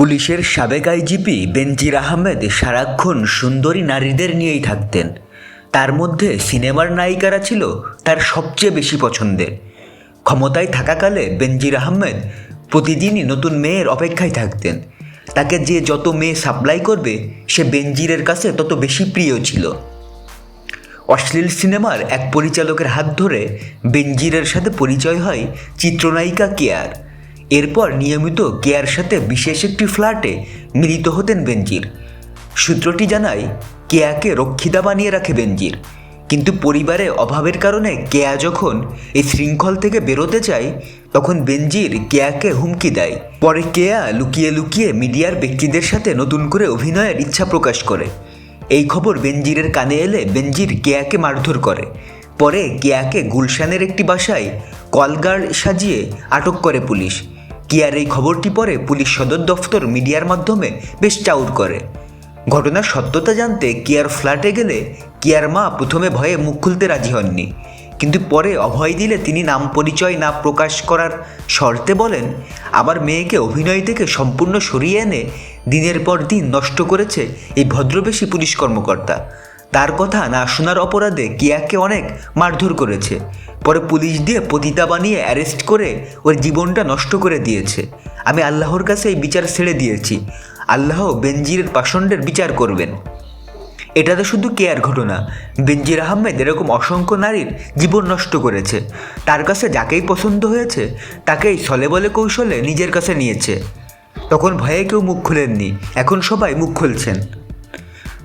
পুলিশের সাবেক আইজিপি বেনজির আহমেদ সারাক্ষণ সুন্দরী নারীদের নিয়েই থাকতেন। তার মধ্যে সিনেমার নায়িকারা ছিল তার সবচেয়ে বেশি পছন্দের। ক্ষমতায় থাকাকালে বেনজির আহমেদ প্রতিদিনই নতুন মেয়ের অপেক্ষায় থাকতেন। তাকে যে যত মেয়ে সাপ্লাই করবে, সে বেনজিরের কাছে তত বেশি প্রিয় ছিল। অশ্লীল সিনেমার এক পরিচালকের হাত ধরে বেনজিরের সাথে পরিচয় হয় চিত্রনায়িকা কেয়ার। এরপর নিয়মিত কেয়ার সাথে বিশেষ একটি ফ্ল্যাটে মিলিত হতেন বেনজির। সূত্রটি জানায় কেয়াকে রক্ষিতা বানিয়ে রাখে বেনজির। কিন্তু পরিবারে অভাবের কারণে কেয়া যখন এই শৃঙ্খল থেকে বেরোতে চায়, তখন বেনজির কেয়াকে হুমকি দেয়। পরে কেয়া লুকিয়ে লুকিয়ে মিডিয়ার ব্যক্তিদের সাথে নতুন করে অভিনয়ের ইচ্ছা প্রকাশ করে। এই খবর বেনজিরের কানে এলে বেনজির কেয়াকে মারধর করে। পরে কেয়াকে গুলশানের একটি বাসায় কলগার্ড সাজিয়ে আটক করে পুলিশ। কেয়ার এই খবরটি পরে পুলিশ সদর দফতর মিডিয়ার মাধ্যমে বেশ চাউর করে। ঘটনার সত্যতা জানতে কেয়ার ফ্ল্যাটে গেলে কেয়ার মা প্রথমে ভয়ে মুখ খুলতে রাজি হননি। কিন্তু পরে অভয় দিলে তিনি নাম পরিচয় না প্রকাশ করার শর্তে বলেন আবার মেয়েকে অভিনয় থেকে সম্পূর্ণ সরিয়ে এনে দিনের পর দিন নষ্ট করেছে এই ভদ্রবেশী পুলিশ কর্মকর্তা। তার কথা না শোনার অপরাধে কিয়াকে অনেক মারধর করেছে। পরে পুলিশ দিয়ে পতিতা বানিয়ে অ্যারেস্ট করে ওর জীবনটা নষ্ট করে দিয়েছে। আমি আল্লাহর কাছে এই বিচার ছেড়ে দিয়েছি। আল্লাহ বেনজিরের পাষণ্ডের বিচার করবেন। এটা তো শুধু কেয়ার ঘটনা। বেনজির আহমেদ এরকম অসংখ্য নারীর জীবন নষ্ট করেছে। তার কাছে যাকেই পছন্দ হয়েছে, তাকেই ছলে বলে কৌশলে নিজের কাছে নিয়েছে। তখন ভয়ে কেউ মুখ খুলেননি। এখন সবাই মুখ খুলছেন।